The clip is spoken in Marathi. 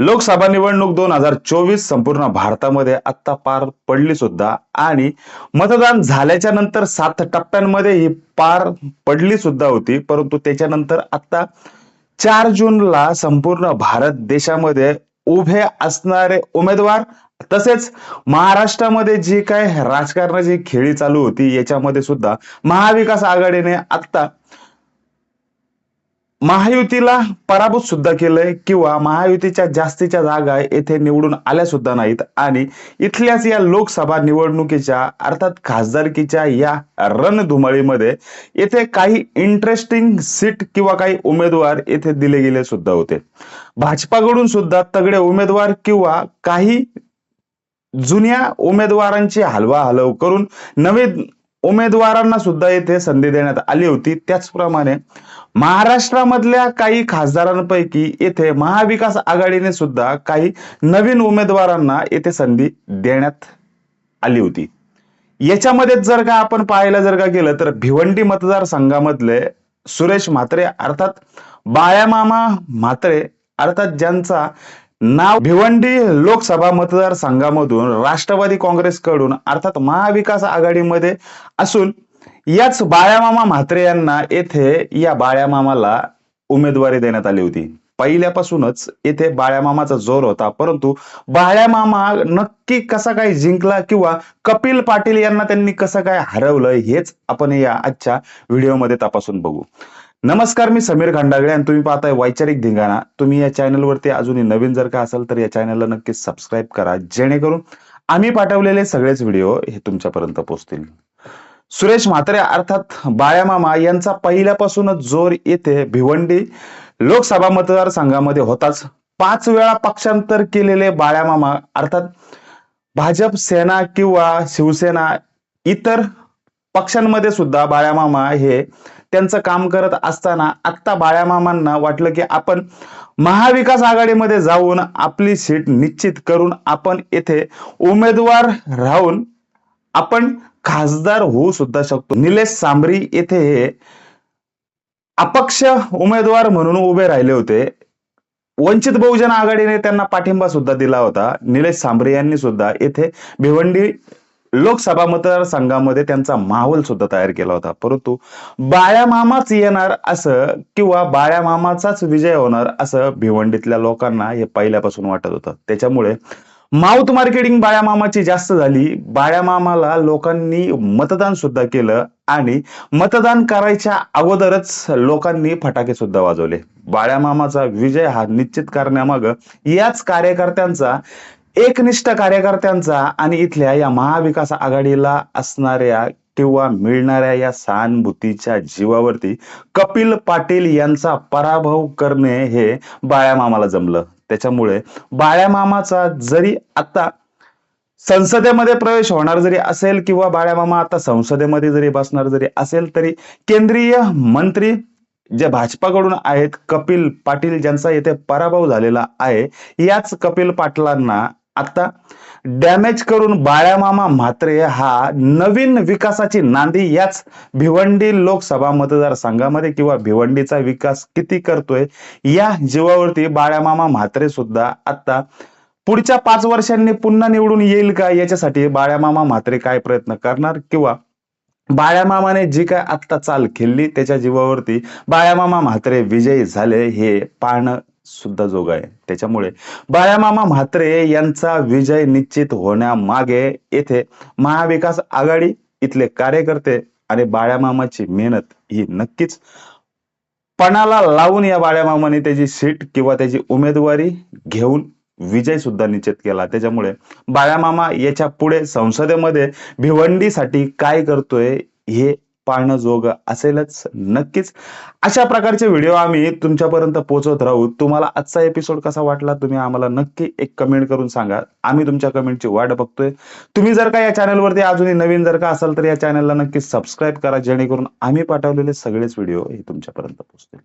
लोकसभा निवडणूक दोन हजार चोवीस संपूर्ण भारतामध्ये आत्ता पार पडली सुद्धा आणि मतदान झाल्याच्यानंतर सात टप्प्यांमध्ये ही पार पडली सुद्धा होती परंतु त्याच्यानंतर आता चार जूनला संपूर्ण भारत देशामध्ये उभे असणारे उमेदवार तसेच महाराष्ट्रामध्ये जी काय राजकारणाची खेळी चालू होती याच्यामध्ये सुद्धा महाविकास आघाडीने आत्ता महायुतीला पराभूत सुद्धा केलंय किंवा महायुतीच्या जास्तीच्या जागा येथे निवडून आल्या सुद्धा नाहीत. आणि इथल्याच या लोकसभा निवडणुकीच्या अर्थात खासदारकीच्या या रणधुमाळीमध्ये येथे काही इंटरेस्टिंग सीट किंवा काही उमेदवार येथे दिले गेले सुद्धा होते. भाजपाकडून सुद्धा तगडे उमेदवार किंवा काही जुन्या उमेदवारांची हलवा हलव करून नवीन उमेदवारांना सुद्धा येथे संधी देण्यात आली होती. त्याचप्रमाणे महाराष्ट्रामधल्या काही खासदारांपैकी येथे महाविकास आघाडीने सुद्धा काही नवीन उमेदवारांना येथे संधी देण्यात आली होती. याच्यामध्ये जर का आपण पाहायला जर का गेलं तर भिवंडी मतदारसंघामधले सुरेश म्हात्रे अर्थात बाळ्यामामा म्हात्रे अर्थात ज्यांचा नाव भिवंडी लोकसभा मतदारसंघामधून राष्ट्रवादी काँग्रेसकडून अर्थात महाविकास आघाडीमध्ये असून याच बाळ्यामामा म्हात्रे यांना येथे या बाळ्यामामाला उमेदवारी देण्यात आली होती. पहिल्यापासूनच येथे बाळ्यामामाचा जोर होता. परंतु बाळ्यामामा नक्की कसा काय जिंकला किंवा कपिल पाटील यांना त्यांनी कसं काय हरवलं हेच आपण या आजच्या व्हिडिओमध्ये तपासून बघू. नमस्कार मी समीर खंडागळे आणि तुम्ही पाहताय वैचारिक धिंगाणा. तुम्ही या चॅनलवरती अजूनही नवीन जर का असाल तर या चॅनलला नक्की सबस्क्राईब करा जेणेकरून आम्ही पाठवलेले सगळेच व्हिडिओ हे तुमच्यापर्यंत पोहोचतील. सुरेश म्हात्रे अर्थात बाळ्यामामा यांचा पहिल्यापासूनच जोर येथे भिवंडी लोकसभा मतदारसंघामध्ये होताच. पाच वेळा पक्षांतर केलेले बाळ्यामामा अर्थात भाजप सेना किंवा शिवसेना इतर पक्षांमध्ये सुद्धा बाळ्यामामा हे त्यांचं काम करत असताना आत्ता बाळ्यामामांना वाटलं की आपण महाविकास आघाडीमध्ये जाऊन आपली सीट निश्चित करून आपण येथे उमेदवार राहून आपण खासदार होऊ सुद्धा शकतो. निलेश सांबरी येथे अपक्ष उमेदवार म्हणून उभे राहिले होते. वंचित बहुजन आघाडीने त्यांना पाठिंबा सुद्धा दिला होता. निलेश सांबरे यांनी सुद्धा येथे भिवंडी लोकसभा मतदारसंघामध्ये त्यांचा माहोल सुद्धा तयार केला होता. परंतु बाळ्यामामाच येणार असं किंवा बाळ्यामामाचाच विजय होणार असं भिवंडीतल्या लोकांना हे पहिल्यापासून वाटत होतं. त्याच्यामुळे माउथ मार्केटिंग बाळ्यामामाची जास्त झाली. बाळ्यामामाला लोकांनी मतदान सुद्धा केलं आणि मतदान करायच्या अगोदरच लोकांनी फटाके सुद्धा वाजवले. बाळ्यामामाचा विजय हा निश्चित करण्यामाग याच कार्यकर्त्यांचा एकनिष्ठ कार्यकर्त्यांचा आणि इथल्या या महाविकास आघाडीला असणाऱ्या किंवा मिळणाऱ्या या सहानुभूतीच्या जीवावरती कपिल पाटील यांचा पराभव करणे हे बाळ्यामामाला जमलं. त्याच्यामुळे बाळ्यामामाचा जरी आता संसदेमध्ये प्रवेश होणार जरी असेल किंवा बाळ्यामामा आता संसदेमध्ये जरी बसणार जरी असेल तरी केंद्रीय मंत्री जे भाजपाकडून आहेत कपिल पाटील ज्यांचा येथे पराभव झालेला आहे याच कपिल पाटलांना आता डॅमेज करून बाळ्यामामा म्हात्रे हा नवीन विकासाची नांदी याच भिवंडी लोकसभा मतदारसंघामध्ये किंवा भिवंडीचा विकास किती करतोय या जीवावरती बाळ्यामामा म्हात्रे सुद्धा आता पुढच्या पाच वर्षांनी पुन्हा निवडून येईल का? याच्यासाठी बाळ्यामामा म्हात्रे काय प्रयत्न करणार? किंवा बाळ्यामामाने जी काय आत्ता चाल खेळली त्याच्या जीवावरती बाळ्यामामा म्हात्रे विजयी झाले हे पाहणं सुद्धा जोग आहे. त्याच्यामुळे बाळ्यामामा म्हात्रे यांचा विजय निश्चित होण्यामागे येथे महाविकास आघाडी इथले कार्यकर्ते आणि बाळ्यामामाची मेहनत ही नक्कीच पणाला लावून या बाळ्यामामाने त्याची सीट किंवा त्याची उमेदवारी घेऊन विजय सुद्धा निश्चित केला. त्याच्यामुळे बाळ्यामामा याच्यापुढे संसदेमध्ये भिवंडीसाठी काय करतोय हे पाहणं जोग असेलच नक्कीच. अशा प्रकारचे व्हिडिओ आम्ही तुमच्यापर्यंत पोहोचवत राहू. तुम्हाला आजचा एपिसोड कसा वाटला तुम्ही आम्हाला नक्की एक कमेंट करून सांगा. आम्ही तुमच्या कमेंटची वाट बघतोय. तुम्ही जर का या चॅनलवरती अजूनही नवीन जर का असाल तर या चॅनलला नक्की सबस्क्राईब करा जेणेकरून आम्ही पाठवलेले सगळेच व्हिडिओ हे तुमच्यापर्यंत पोहोचतील.